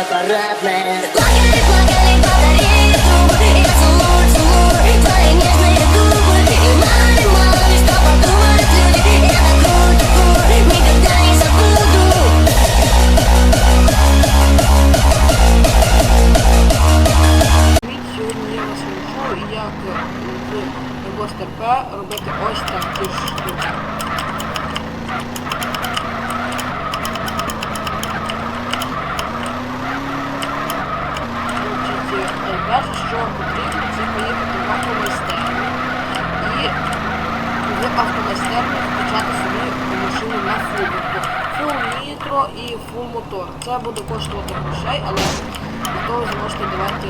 аппаратная Плакали, плакали по тарифу Я целую, целую твои нежные губы И маме, маме, что подумают люди Я такую, такую никогда не забуду сьогодні я вас навчу, як в Ghost робити ось такі штуки. Що потрібно, це поїхати в автомайстерню і в автомайстерні включати собі машину на фул. Тобто фул нітро і фул мотор. Це буде коштувати грошей, але для того зможете давати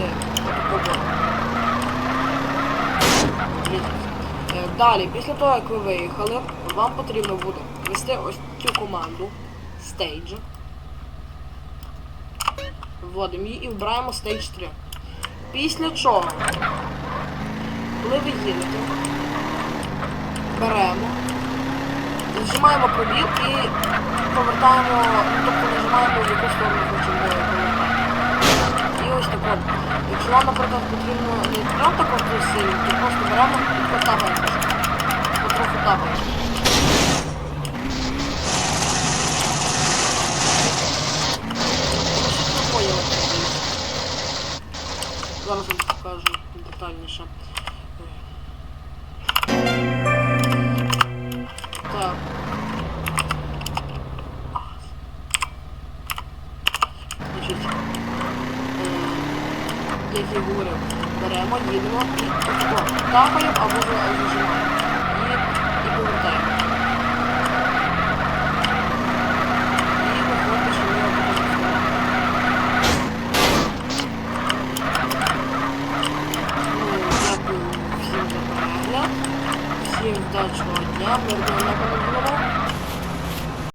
Е, Далі, після того, як ви виїхали, вам потрібно буде ввести ось цю команду Stage. Вводимо її і вбираємо Stage 3. Після чого, коли ви їдете, беремо, зажимаємо пробіл і повертаємо, тобто нажимаємо в яку сторону хочемо повертати. І ось так. Якщо вам, наприклад, потрібно не от сильно, то просто беремо і потапаємо. Потроху тапаємо. Зараз вам покажу детальніше. Так. Значить, як я говорив, беремо, їдемо і тапаємо або зажимаємо. montaż chodzi, ja pierdolę,